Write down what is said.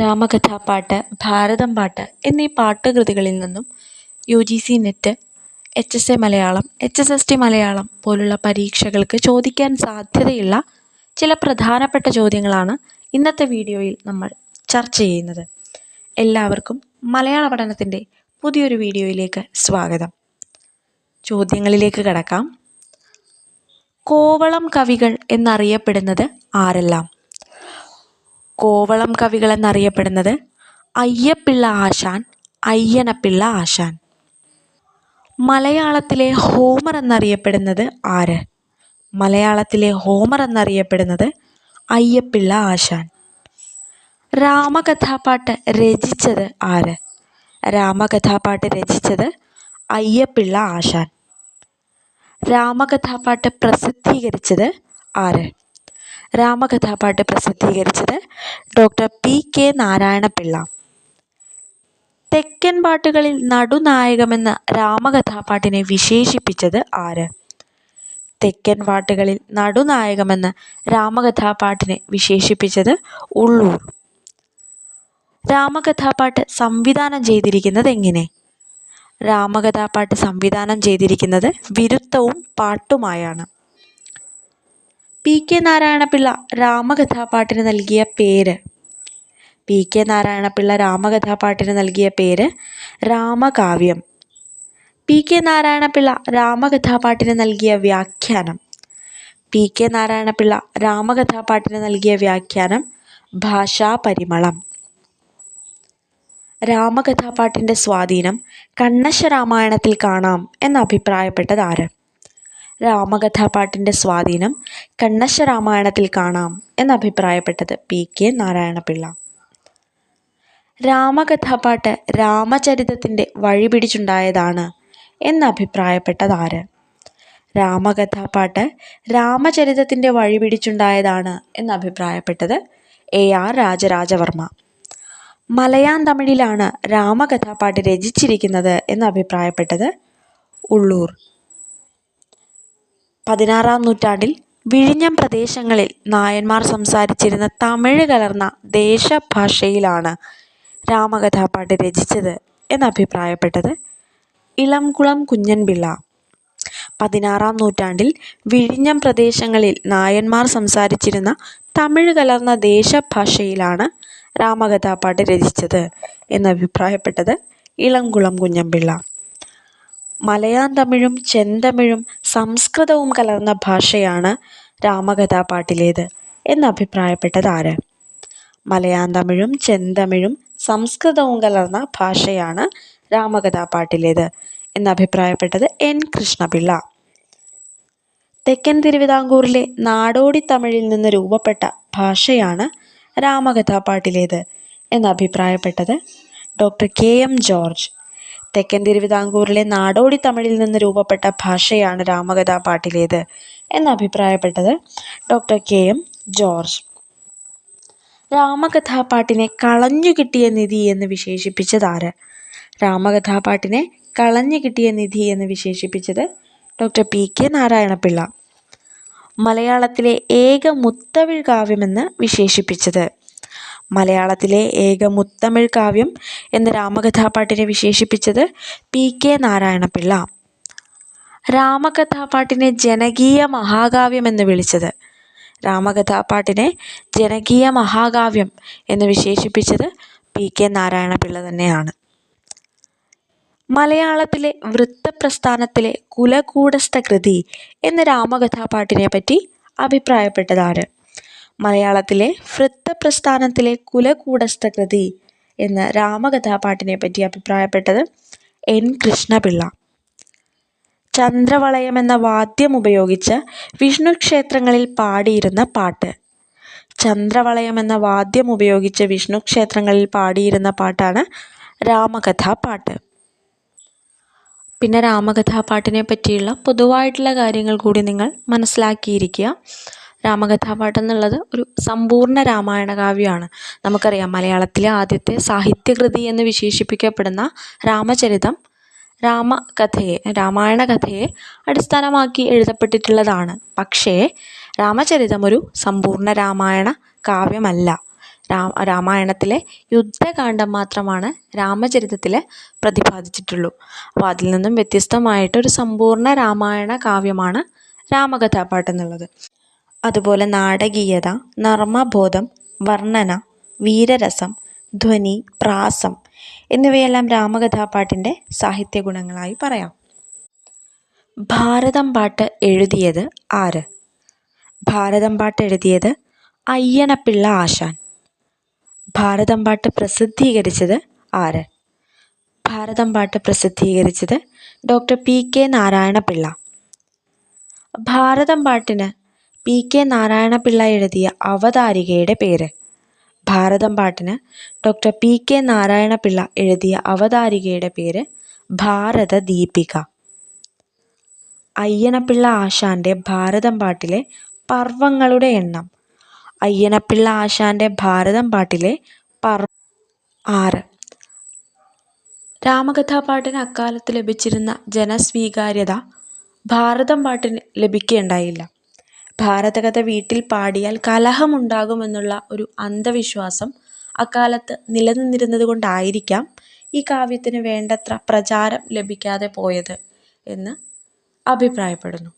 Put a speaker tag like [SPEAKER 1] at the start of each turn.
[SPEAKER 1] രാമകഥാപാട്ട് ഭാരതം പാട്ട് എന്നീ പാട്ടുകൃതികളിൽ നിന്നും U G C NET H S A Malayalam H S S T Malayalam പോലുള്ള പരീക്ഷകൾക്ക് ചോദിക്കാൻ സാധ്യതയുള്ള ചില പ്രധാനപ്പെട്ട ചോദ്യങ്ങളാണ് ഇന്നത്തെ വീഡിയോയിൽ നമ്മൾ ചർച്ച ചെയ്യുന്നത്. എല്ലാവർക്കും മലയാള പഠനത്തിന്റെ പുതിയൊരു വീഡിയോയിലേക്ക് സ്വാഗതം. ചോദ്യങ്ങളിലേക്ക് കടക്കാം. കോവളം കവികൾ എന്നറിയപ്പെടുന്നത് ആരെല്ലാം? കോവളം കവികൾ എന്നറിയപ്പെടുന്നത് അയ്യപ്പിള്ള ആശാൻ അയ്യനപ്പിള്ള ആശാൻ. മലയാളത്തിലെ ഹോമർ എന്നറിയപ്പെടുന്നത് ആര്? മലയാളത്തിലെ ഹോമർ എന്നറിയപ്പെടുന്നത് അയ്യപ്പിള്ള ആശാൻ. രാമകഥാപാട്ട് രചിച്ചത് ആര്? രാമകഥാപാട്ട് രചിച്ചത് അയ്യപ്പിള്ള ആശാൻ. രാമകഥാപാട്ട് പ്രസിദ്ധീകരിച്ചത് ആര്? രാമകഥാപാട്ട് പ്രസിദ്ധീകരിച്ചത് ഡോക്ടർ പി കെ നാരായണപിള്ള. തെക്കൻ പാട്ടുകളിൽ നടുനായകമെന്ന് രാമകഥാപാട്ടിനെ വിശേഷിപ്പിച്ചത് ആര്? തെക്കൻ പാട്ടുകളിൽ നടുനായകമെന്ന് രാമകഥാപാട്ടിനെ വിശേഷിപ്പിച്ചത് ഉള്ളൂർ. രാമകഥാപാട്ട് സംവിധാനം ചെയ്തിരിക്കുന്നത് എങ്ങനെ? രാമകഥാപാട്ട് സംവിധാനം ചെയ്തിരിക്കുന്നത് വിരുദ്ധവും പാട്ടുമായാണ്. പി കെ നാരായണപിള്ള രാമകഥാപാട്ടിന് നൽകിയ പേര്. പി കെ നാരായണപിള്ള രാമകഥാപാട്ടിന് നൽകിയ പേര് രാമകാവ്യം. പി കെ നാരായണപിള്ള രാമകഥാപാട്ടിന് നൽകിയ വ്യാഖ്യാനം. പി കെ നാരായണപിള്ള രാമകഥാപാട്ടിന് നൽകിയ വ്യാഖ്യാനം ഭാഷാപരിമളം. രാമകഥാപാട്ടിന്റെ സ്വാധീനം കണ്ണശ രാമായണത്തിൽ കാണാം എന്ന് അഭിപ്രായപ്പെട്ടത് ആര് രാമകഥാപാട്ടിന്റെ സ്വാധീനം കണ്ണശ രാമായണത്തിൽ കാണാം എന്നഭിപ്രായപ്പെട്ടത് പി കെ നാരായണപിള്ള. രാമകഥാപാട്ട് രാമചരിതത്തിന്റെ വഴിപിടിച്ചുണ്ടായതാണ് ആര് രാമകഥാപാട്ട് രാമചരിതത്തിന്റെ വഴിപിടിച്ചുണ്ടായതാണ് എന്ന് അഭിപ്രായപ്പെട്ടത് എ ആർ രാജരാജവർമ്മ. മലയാൻ തമിഴിലാണ് രാമകഥാപാട്ട് രചിച്ചിരിക്കുന്നത് എന്നഭിപ്രായപ്പെട്ടത് ഉള്ളൂർ. പതിനാറാം നൂറ്റാണ്ടിൽ വിഴിഞ്ഞം പ്രദേശങ്ങളിൽ നായന്മാർ സംസാരിച്ചിരുന്ന തമിഴ് കലർന്ന ദേശഭാഷയിലാണ് രാമകഥാപാട്ട് രചിച്ചത് എന്നഭിപ്രായപ്പെട്ടത് ഇളംകുളം കുഞ്ഞൻപിള്ള. പതിനാറാം നൂറ്റാണ്ടിൽ വിഴിഞ്ഞം പ്രദേശങ്ങളിൽ നായന്മാർ സംസാരിച്ചിരുന്ന തമിഴ് കലർന്ന ദേശഭാഷയിലാണ് രാമകഥാപാട്ട് രചിച്ചത് എന്നഭിപ്രായപ്പെട്ടത് ഇളംകുളം കുഞ്ഞൻപിള്ള. മലയാൻ തമിഴും ചെന്തമിഴും സംസ്കൃതവും കലർന്ന ഭാഷയാണ് രാമകഥാപാട്ടിലേത് എന്ന് മലയാന്തമിഴും ചെന്തമിഴും സംസ്കൃതവും കലർന്ന ഭാഷയാണ് രാമകഥാപാട്ടിലേത് എന്നഭിപ്രായപ്പെട്ടത് എൻ കൃഷ്ണപിള്ള. തെക്കൻ തിരുവിതാംകൂറിലെ നാടോടി തമിഴിൽ നിന്ന് രൂപപ്പെട്ട ഭാഷയാണ് രാമകഥാപാട്ടിലേത് എന്നഭിപ്രായപ്പെട്ടത് ഡോക്ടർ കെ എം ജോർജ്. തെക്കൻ തിരുവിതാംകൂറിലെ നാടോടി തമിഴിൽ നിന്ന് രൂപപ്പെട്ട ഭാഷയാണ് രാമകഥാപാട്ടിലേത് എന്ന് അഭിപ്രായപ്പെട്ടത് ഡോക്ടർ കെ എം ജോർജ്. രാമകഥാപാട്ടിനെ കളഞ്ഞു കിട്ടിയ നിധി എന്ന് വിശേഷിപ്പിച്ചത് ആര് രാമകഥാപാട്ടിനെ കളഞ്ഞു കിട്ടിയ നിധി എന്ന് വിശേഷിപ്പിച്ചത് ഡോക്ടർ പി കെ നാരായണപിള്ള. മലയാളത്തിലെ ഏക മുത്തമിഴ് കാവ്യമെന്ന് വിശേഷിപ്പിച്ചത് മലയാളത്തിലെ ഏക മുത്തമിഴ് കാവ്യം എന്ന് രാമകഥാപാട്ടിനെ വിശേഷിപ്പിച്ചത് പി കെ നാരായണപിള്ള. രാമകഥാപാട്ടിനെ ജനകീയ മഹാകാവ്യം എന്ന് വിളിച്ചത്. രാമകഥാപാട്ടിനെ ജനകീയ മഹാകാവ്യം എന്ന് വിശേഷിപ്പിച്ചത് പി കെ നാരായണപിള്ള തന്നെയാണ്. മലയാളത്തിലെ വൃത്തപ്രസ്ഥാനത്തിലെ കുലകൂടസ്ഥ കൃതി എന്ന രാമകഥാപാട്ടിനെ പറ്റി അഭിപ്രായപ്പെട്ടതാണ്. മലയാളത്തിലെ വൃത്തപ്രസ്ഥാനത്തിലെ കുലകൂടസ്ഥ കൃതി എന്ന രാമകഥാപാട്ടിനെ പറ്റി അഭിപ്രായപ്പെട്ടത് എൻ കൃഷ്ണപിള്ള. ചന്ദ്രവളയം എന്ന വാദ്യം ഉപയോഗിച്ച് വിഷ്ണു ക്ഷേത്രങ്ങളിൽ പാടിയിരുന്ന പാട്ട്. ചന്ദ്രവളയം എന്ന വാദ്യം ഉപയോഗിച്ച് വിഷ്ണു ക്ഷേത്രങ്ങളിൽ പാടിയിരുന്ന പാട്ടാണ് രാമകഥാപാട്ട്. പിന്നെ രാമകഥാപാട്ടിനെ പറ്റിയുള്ള പൊതുവായിട്ടുള്ള കാര്യങ്ങൾ കൂടി നിങ്ങൾ മനസ്സിലാക്കിയിരിക്കുക. രാമകഥാപാട്ട് എന്നുള്ളത് ഒരു സമ്പൂർണ രാമായണ കാവ്യമാണ് നമുക്കറിയാം മലയാളത്തിലെ ആദ്യത്തെ സാഹിത്യകൃതി എന്ന് വിശേഷിപ്പിക്കപ്പെടുന്ന രാമചരിതം രാമകഥയെ രാമായണ കഥയെ അടിസ്ഥാനമാക്കി എഴുതപ്പെട്ടിട്ടുള്ളതാണ്. പക്ഷേ രാമചരിതം ഒരു സമ്പൂർണ രാമായണ കാവ്യമല്ല. രാമായണത്തിലെ യുദ്ധകാന്ഡം മാത്രമാണ് രാമചരിതത്തിൽ പ്രതിപാദിച്ചിട്ടുള്ളൂ. അപ്പോൾ അതിൽ നിന്നും വ്യത്യസ്തമായിട്ട് ഒരു സമ്പൂർണ രാമായണ കാവ്യമാണ് രാമകഥാപാട്ട് എന്നുള്ളത് അതുപോലെ നാടകീയത നർമ്മബോധം വർണന വീരരസം ധ്വനി പ്രാസം എന്നിവയെല്ലാം രാമകഥാപാട്ടിന്റെ സാഹിത്യ ഗുണങ്ങളായി പറയാം. ഭാരതം പാട്ട് എഴുതിയത് ആര്? ഭാരതം പാട്ട് എഴുതിയത് അയ്യണപ്പിള്ള ആശാൻ. ഭാരതം പാട്ട് പ്രസിദ്ധീകരിച്ചത് ആര്? ഭാരതം പാട്ട് പ്രസിദ്ധീകരിച്ചത് doctor P K Narayana Pillai. Bharatham പാട്ടിന് പി കെ നാരായണപിള്ള എഴുതിയ അവതാരികയുടെ പേര്. ഭാരതം പാട്ടിന് ഡോക്ടർ പി കെ നാരായണപിള്ള എഴുതിയ അവതാരികയുടെ പേര് ഭാരത ദീപിക. അയ്യനപ്പിള്ള ആശാന്റെ ഭാരതം പാട്ടിലെ പർവങ്ങളുടെ എണ്ണം. അയ്യനപ്പിള്ള ആശാന്റെ ഭാരതം പാട്ടിലെ പർവ ആറ്. രാമകഥാപാട്ടിന് അക്കാലത്ത് ലഭിച്ചിരുന്ന ജനസ്വീകാര്യത ഭാരതം പാട്ടിന് ലഭിക്കുകയുണ്ടായില്ല ഭാരതകഥ വീട്ടിൽ പാടിയാൽ കലഹമുണ്ടാകുമെന്നുള്ള ഒരു അന്ധവിശ്വാസം അക്കാലത്ത് നിലനിന്നിരുന്നത് കൊണ്ടായിരിക്കാം ഈ കാവ്യത്തിന് വേണ്ടത്ര പ്രചാരം ലഭിക്കാതെ പോയത് എന്ന് അഭിപ്രായപ്പെടുന്നു.